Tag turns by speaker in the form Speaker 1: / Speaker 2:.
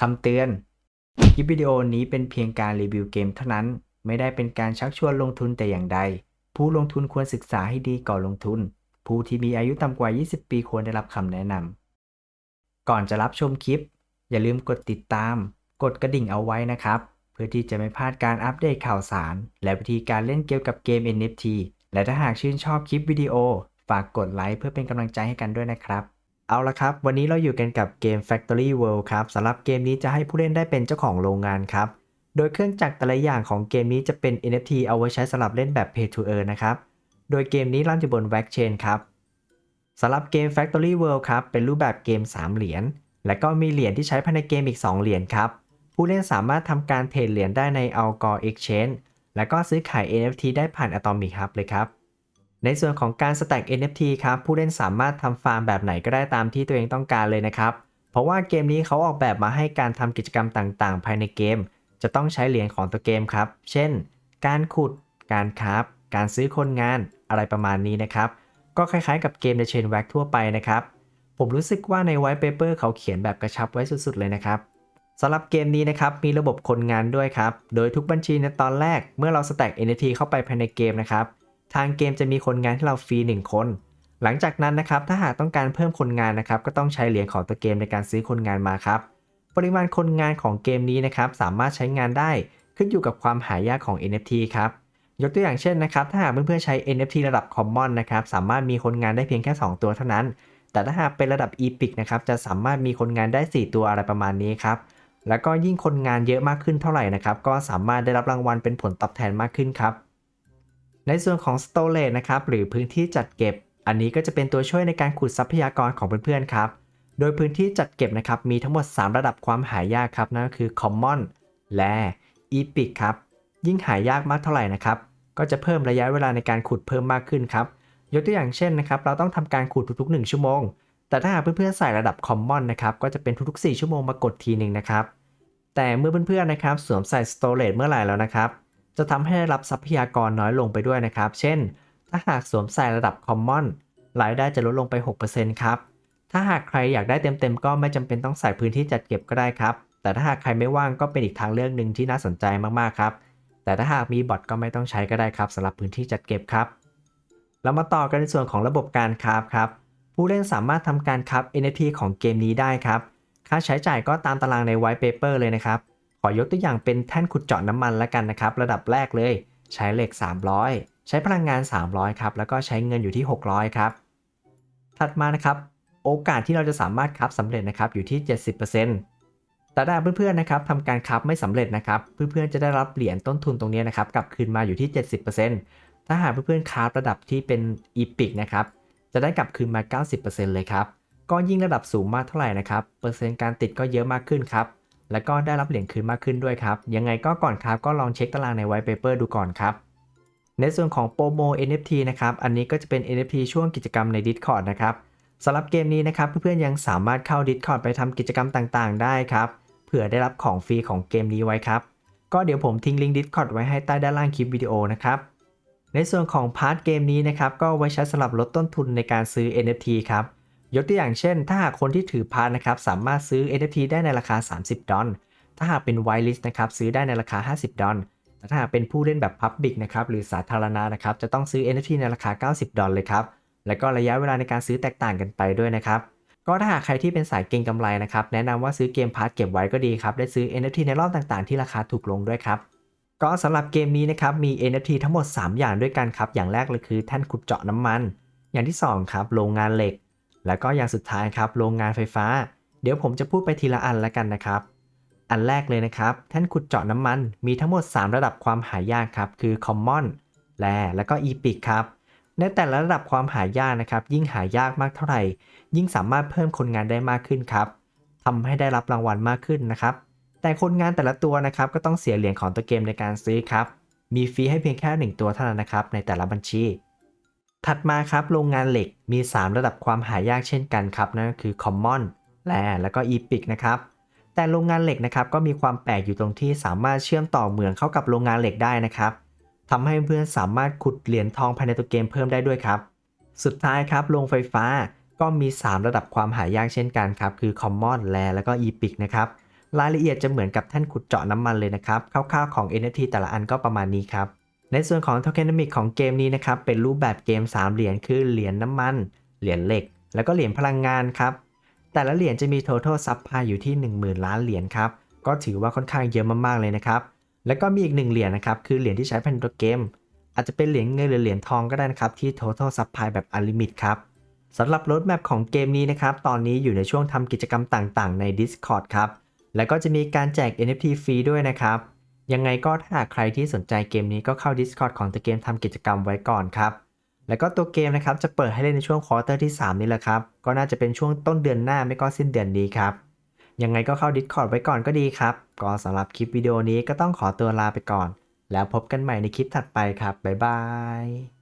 Speaker 1: คำเตือน คลิปวิดีโอนี้เป็นเพียงการรีวิวเกมเท่านั้น ไม่ได้เป็นการชักชวนลงทุนแต่อย่างใด ผู้ลงทุนควรศึกษาให้ดีก่อนลงทุน ผู้ที่มีอายุต่ำกว่า 20 ปีควรได้รับคำแนะนำ ก่อนจะรับชมคลิป อย่าลืมกดติดตาม กดกระดิ่งเอาไว้นะครับ เพื่อที่จะไม่พลาดการอัปเดตข่าวสาร และวิธีการเล่นเกี่ยวกับเกม NFT และถ้าหากชื่นชอบคลิปวิดีโอ ฝากกดไลค์เพื่อเป็นกำลังใจให้กันด้วยนะครับ เอาละครับ วันนี้เราอยู่กันกับเกม Factory World ครับสำหรับเกมนี้จะให้ผู้เล่นได้เป็นเจ้าของโรงงานครับ โดยเครื่องจักรแต่ละอย่างของเกมนี้จะเป็น NFT เอาไว้ใช้สำหรับเล่นแบบ Pay to Earn นะครับ โดยเกมนี้รันอยู่บน Wax Chain ครับสำหรับเกม Factory World ครับ เป็นรูปแบบเกม 3 เหรียญ และก็มีเหรียญที่ใช้ภายในเกมอีก 2 เหรียญครับ ผู้เล่นสามารถทำการเทรดเหรียญได้ใน Algor Exchange และก็ซื้อขาย NFT ได้ผ่าน Atomic Hub เลยครับ ในส่วนของการ stack NFT ครับ ผู้เล่นสามารถทำฟาร์มแบบไหนก็ได้ตามที่ตัวเองต้องการเลยนะครับ เพราะว่าเกมนี้เขาออกแบบมาให้การทำกิจกรรมต่างๆ ภายในเกม จะต้องใช้เหรียญของตัวเกมครับ เช่น การขุด การคราฟการซื้อคนงานอะไรประมาณนี้นะครับ ก็คล้ายๆกับเกมในเชนแว็กทั่วไปนะครับ ผมรู้สึกว่าในไวท์เปเปอร์เขาเขียนแบบกระชับไว้สุดๆเลยนะครับสำหรับเกมนี้นะครับมีระบบคนงานด้วยครับ โดยทุกบัญชีในตอนแรกเมื่อเราสแต็ก NFT เข้าไปภายในเกมนะครับ ทางเกมจะมีคนงานให้เราฟรี 1 คน หลังจากนั้นนะครับ ถ้าหากต้องการเพิ่มคนงานนะครับ ก็ต้องใช้เหรียญของตัวเกมในการซื้อคนงานมาครับ ปริมาณคนงานของเกมนี้นะครับ สามารถใช้งานได้ขึ้นอยู่กับความหายากของ NFT ครับ ยกตัวอย่างเช่นนะครับ ถ้าหากเพื่อนๆใช้ NFT ระดับ Common นะครับ สามารถมีคนงานได้เพียงแค่ 2 ตัวเท่านั้น แต่ถ้าหากเป็นระดับ Epic นะครับ จะสามารถมีคนงานได้ 4 ตัวอะไรประมาณนี้ครับ แล้วก็ยิ่งคนงานเยอะมากขึ้นเท่าไหร่นะครับ ก็สามารถได้รับรางวัลเป็นผลตอบแทนมากขึ้นครับ ในส่วนของ Storage นะครับหรือพื้นที่จัดเก็บ อันนี้ก็จะเป็นตัวช่วยในการขุดทรัพยากรของเพื่อนๆครับ โดยพื้นที่จัดเก็บนะครับมีทั้งหมด 3 ระดับความหายากครับนั่นก็คือ Common และ Epic ครับยิ่งหายากมากเท่าไหร่นะครับก็จะเพิ่มระยะเวลาในการขุดเพิ่มมากขึ้นครับยกตัวอย่างเช่นนะครับเราต้องทำการขุดทุกๆ 1 ชั่วโมง แต่ถ้าหากเพื่อนๆใส่ระดับ Common นะครับก็จะเป็นทุกๆ 4 ชั่วโมงมากดทีหนึ่งนะครับแต่เมื่อเพื่อนๆนะครับสวมใส่ Storage เมื่อไหร่แล้วนะครับ จะทำให้ได้รับทรัพยากรน้อยลงไปด้วยนะครับ เช่น ถ้าหากสวมใส่ระดับ Common รายได้จะลดลงไป 6%ครับ ถ้าหากใครอยากได้เต็มๆ ก็ไม่จำเป็นต้องใส่พื้นที่จัดเก็บก็ได้ครับ แต่ถ้าหากใครไม่ว่างก็เป็นอีกทางเลือกหนึ่งที่น่าสนใจมากๆครับ แต่ถ้าหากมีบอทก็ไม่ต้องใช้ก็ได้ครับสำหรับพื้นที่จัดเก็บครับ เรามาต่อกันในส่วนของระบบการคราฟครับ ผู้เล่นสามารถทำการคราฟ NFT ของเกมนี้ได้ครับ ค่าใช้จ่ายก็ตามตารางใน White Paper เลยนะครับ ขอยกตัวอย่างเป็นแท่นขุดเจาะน้ำมันแล้วกันนะครับ ระดับแรกเลย ใช้เหล็ก 300 ใช้พลังงาน 300 ครับ แล้วก็ใช้เงินอยู่ที่ 600 ครับ ถัดมานะครับ โอกาสที่เราจะสามารถคราฟสำเร็จนะครับอยู่ที่ 70%แต่ถ้าเพื่อนๆนะครับทำการคราฟไม่สำเร็จนะครับ เพื่อนๆจะได้รับเหรียญต้นทุนตรงนี้นะครับกลับคืนมาอยู่ที่ 70%ถ้าหากเพื่อนๆคราฟระดับที่เป็น Epic นะครับจะได้กลับคืนมา 90%เลยครับก็ยิ่งระดับสูงมากเท่าไหร่นะครับ เปอร์เซ็นต์การติดก็เยอะมากขึ้นครับ แล้วก็ได้รับเหรียญคืนมากขึ้นด้วยครับ ยังไงก็ก่อนครับก็ลองเช็คตารางใน White Paper ดูก่อนครับในส่วนของโปรโม NFT นะครับ อันนี้ก็จะเป็น NFT ช่วงกิจกรรมใน Discord นะครับสำหรับเกมนี้นะครับเพื่อนๆยังสามารถเข้า Discord ไปทำกิจกรรมต่างๆ ได้ครับ เผื่อได้รับของฟรีของเกมนี้ไว้ครับ ก็เดี๋ยวผมทิ้งลิงก์ Discord ไว้ให้ใต้ด้านล่างคลิปวิดีโอนะครับ ในส่วนของพาร์ทเกมนี้นะครับก็ไว้ใช้สำหรับลดต้นทุนในการซื้อ NFT ครับ ยกตัวอย่างเช่น ถ้าหากคนที่ถือพาร์ทนะครับสามารถซื้อ NFT ได้ในราคา 30 ดอลถ้าหากเป็น whitelist นะครับซื้อได้ในราคา 50 ดอลแต่ถ้าหากเป็นผู้เล่นแบบ Public นะครับหรือสาธารณะนะครับจะต้องซื้อ NFT ในราคา 90 ดอลเลยครับและก็ระยะเวลาในการซื้อแตกต่างกันไปด้วยนะครับก็ถ้าหากใครที่เป็นสายเก็งกำไรนะครับแนะนำว่าซื้อเกมพาร์ทเก็บไว้ก็ดีครับได้ซื้อ NFT ในรอบต่างๆ ที่ราคาถูกลงด้วยครับก็สำหรับเกมนี้นะครับมี NFT ทั้งหมด 3 อย่างด้วยกันครับอย่างแรกเลยคือแท่นขุดเจาะน้ำมัน อย่างที่ 2 ครับโรงงานเหล็ก แล้วก็อย่างสุดท้ายครับโรงงานไฟฟ้า เดี๋ยวผมจะพูดไปทีละอันแล้วกันนะครับ อันแรกเลยนะครับแท่นขุดเจาะน้ำมันมีทั้งหมด 3 ระดับความหายากครับคือ Common แ e แล้วก็ Epic ครับในแต่ละระดับความหายากนะครับ ยิ่งหายากมากเท่าไหร่ ยิ่งสามารถเพิ่มคนงานได้มากขึ้นครับทำให้ได้รับรางวัลมากขึ้นนะครับแต่คนงานแต่ละตัวนะครับก็ต้องเสียเหรียญของตัวเกมในการซื้อครับ มีฟรีให้เพียงแค่ 1 ตัวเท่านั้นนะครับในแต่ละบัญชี ถัดมาครับโรงงานเหล็กมี 3 ระดับความหายากเช่นกันครับนั่นก็คือ Common แ e แล้วก็ Epic นะครับแต่โรงงานเหล็กนะครับก็มีความแปลกอยู่ตรงที่สามารถเชื่อมต่อเหมืองเข้ากับโรงงานเหล็กได้นะครับทำให้เพื่อนสามารถขุดเหรียญทองภายในตัวเกมเพิ่มได้ด้วยครับ สุดท้ายครับโรงไฟฟ้าก็มี 3 ระดับความหายากเช่นกันครับคือ Common แ e แล้วก็ Epic นะครับรายละเอียดจะเหมือนกับแท่านขุดเจาะน้ำมันเลยนะครับคร่าวๆของ NFT แต่ละอันก็ประมาณนี้ครับ ในส่วนของ Tokenomic ของเกมนี้นะครับ เป็นรูปแบบเกม 3 เหรียญคือเหรียญน้ำมัน เหรียญเหล็ก แล้วก็เหรียญพลังงานครับ แต่ละเหรียญจะมี total supply อยู่ที่ 10,000 ล้านเหรียญครับ ก็ถือว่าค่อนข้างเยอะมากๆเลยนะครับ แล้วก็มีอีกหนึ่งเหรียญนะครับ คือเหรียญที่ใช้ภายในตัวเกม อาจจะเป็นเหรียญเงินหรือเหรียญทองก็ได้นะครับ ที่ total supply แบบ unlimit ครับสำหรับ roadmap ของเกมนี้นะครับ ตอนนี้อยู่ในช่วงทำกิจกรรมต่างๆ ใน Discord ครับ แล้วก็จะมีการแจก NFT ฟรีด้วยนะครับ ยังไงก็ถ้าหากใครที่สนใจเกมนี้ก็เข้า Discord ของตัวเกมทำกิจกรรมไว้ก่อนครับ แล้วก็ตัวเกมนะครับจะเปิดให้เล่นในช่วงควอเตอร์ที่ 3 นี่แหละครับ ก็น่าจะเป็นช่วงต้นเดือนหน้าไม่ก็สิ้นเดือนนี้ครับ ยังไงก็เข้า Discord ไว้ก่อนก็ดีครับ ก็สำหรับคลิปวิดีโอนี้ก็ต้องขอตัวลาไปก่อน แล้วพบกันใหม่ในคลิปถัดไปครับบ๊ายบาย